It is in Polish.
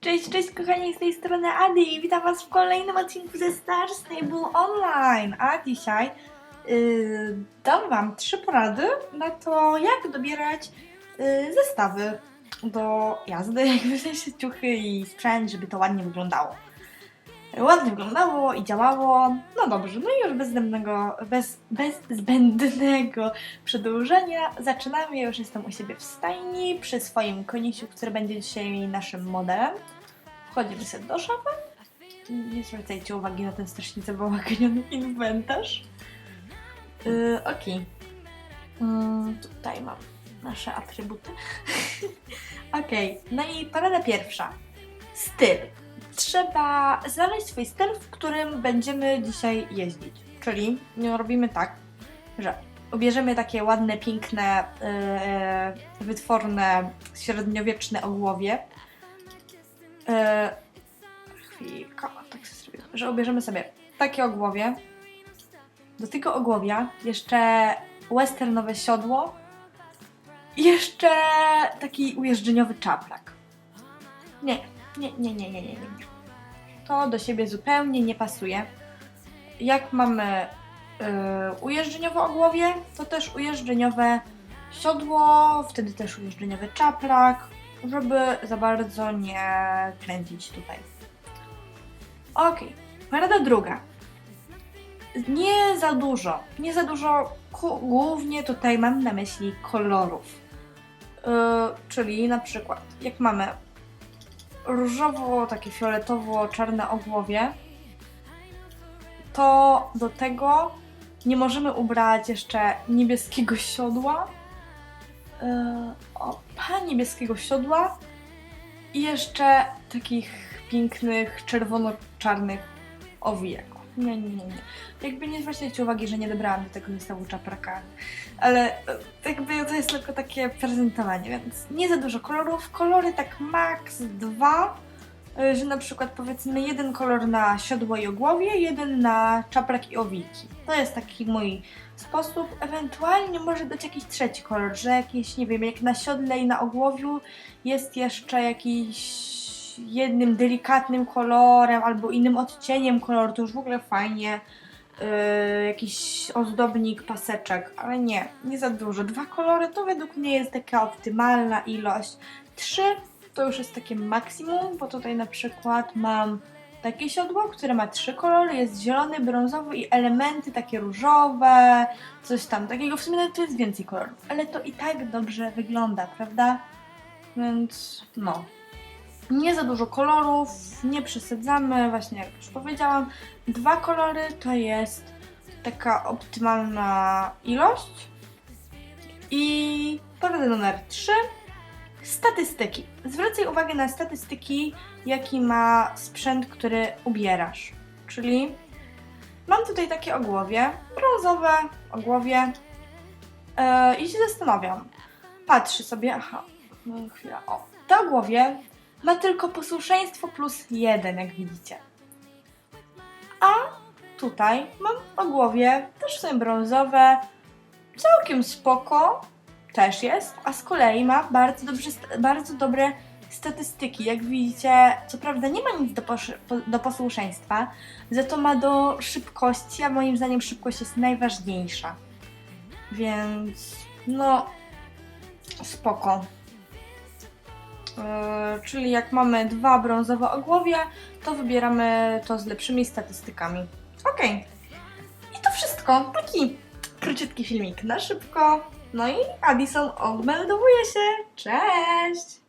Cześć, cześć kochani, z tej strony Adi i witam was w kolejnym odcinku ze Star Stable Online. A dzisiaj yy, dam wam trzy porady na to, jak dobierać yy, zestawy do jazdy, jakby w sensie ciuchy i sprzęt, żeby to ładnie wyglądało. Ładnie wyglądało i działało. No dobrze, no i już bez zbędnego, bez, bez zbędnego przedłużenia zaczynamy. Ja już jestem u siebie w stajni przy swoim konisiu, który będzie dzisiaj naszym modelem. Wchodzimy sobie do szafy. Nie zwracajcie uwagi na ten strasznie zabałaganiony inwentarz. Yy. Mm, tutaj mam nasze atrybuty. Okej, no i porada pierwsza. Styl. Trzeba znaleźć swój styl, w którym będziemy dzisiaj jeździć. Czyli robimy tak, że ubierzemy takie ładne, piękne, yy, wytworne, średniowieczne ogłowie. Yy, chwilka, tak sobie zrobię, że ubierzemy sobie takie ogłowie. Do tego ogłowia jeszcze westernowe siodło i jeszcze taki ujeżdżeniowy czaplak. Nie, nie, nie, nie, nie, nie, nie. To do siebie zupełnie nie pasuje. Jak mamy yy, ujeżdżeniowe ogłowie, to też ujeżdżeniowe siodło, wtedy też ujeżdżeniowy czaplak, żeby za bardzo nie kręcić tutaj. Ok, porada druga. Nie za dużo, nie za dużo, głównie tutaj mam na myśli kolorów. Yy, czyli na przykład, jak mamy różowo, takie fioletowo-czarne ogłowie, to do tego nie możemy ubrać jeszcze niebieskiego siodła, yy, opa, niebieskiego siodła i jeszcze takich pięknych czerwono-czarnych owijaków. Nie, nie, nie. Jakby nie zwracajcie uwagi, że nie dobrałam do tego zestawu czapraka, ale e, jakby to jest tylko takie prezentowanie, więc nie za dużo kolorów. Kolory tak max dwa, e, że na przykład powiedzmy jeden kolor na siodło i ogłowie, jeden na czaprak i owiki. To jest taki mój sposób. Ewentualnie może być jakiś trzeci kolor, że jakiś, nie wiem, jak na siodle i na ogłowiu jest jeszcze jakiś jednym delikatnym kolorem albo innym odcieniem koloru, to już w ogóle fajnie. Yy, jakiś ozdobnik, paseczek, ale nie, nie za dużo. Dwa kolory to według mnie jest taka optymalna ilość. Trzy to już jest takie maksimum, bo tutaj na przykład mam takie siodło, które ma trzy kolory, jest zielony, brązowy i elementy takie różowe, coś tam takiego. W sumie nawet jest więcej kolorów, ale to i tak dobrze wygląda, prawda? Więc no. Nie za dużo kolorów, nie przesadzamy, właśnie jak już powiedziałam. Dwa kolory to jest taka optymalna ilość. I porada numer 3. Statystyki. Zwracaj uwagę na statystyki, jaki ma sprzęt, który ubierasz. Czyli mam tutaj takie ogłowie, brązowe ogłowie e, i się zastanawiam. Patrzę sobie, aha, no chwila, o. To ogłowie ma tylko posłuszeństwo plus jeden, jak widzicie. A tutaj mam ogłowie, też są brązowe, całkiem spoko, też jest, a z kolei ma bardzo, dobrze, bardzo dobre statystyki. Jak widzicie, co prawda nie ma nic do, do posłuszeństwa, za to ma do szybkości, a moim zdaniem szybkość jest najważniejsza. Więc no, spoko. Yy, czyli jak mamy dwa brązowe ogłowia, to wybieramy to z lepszymi statystykami. Okej. I to wszystko. Taki króciutki filmik na szybko. No i Addison odmeldowuje się. Cześć!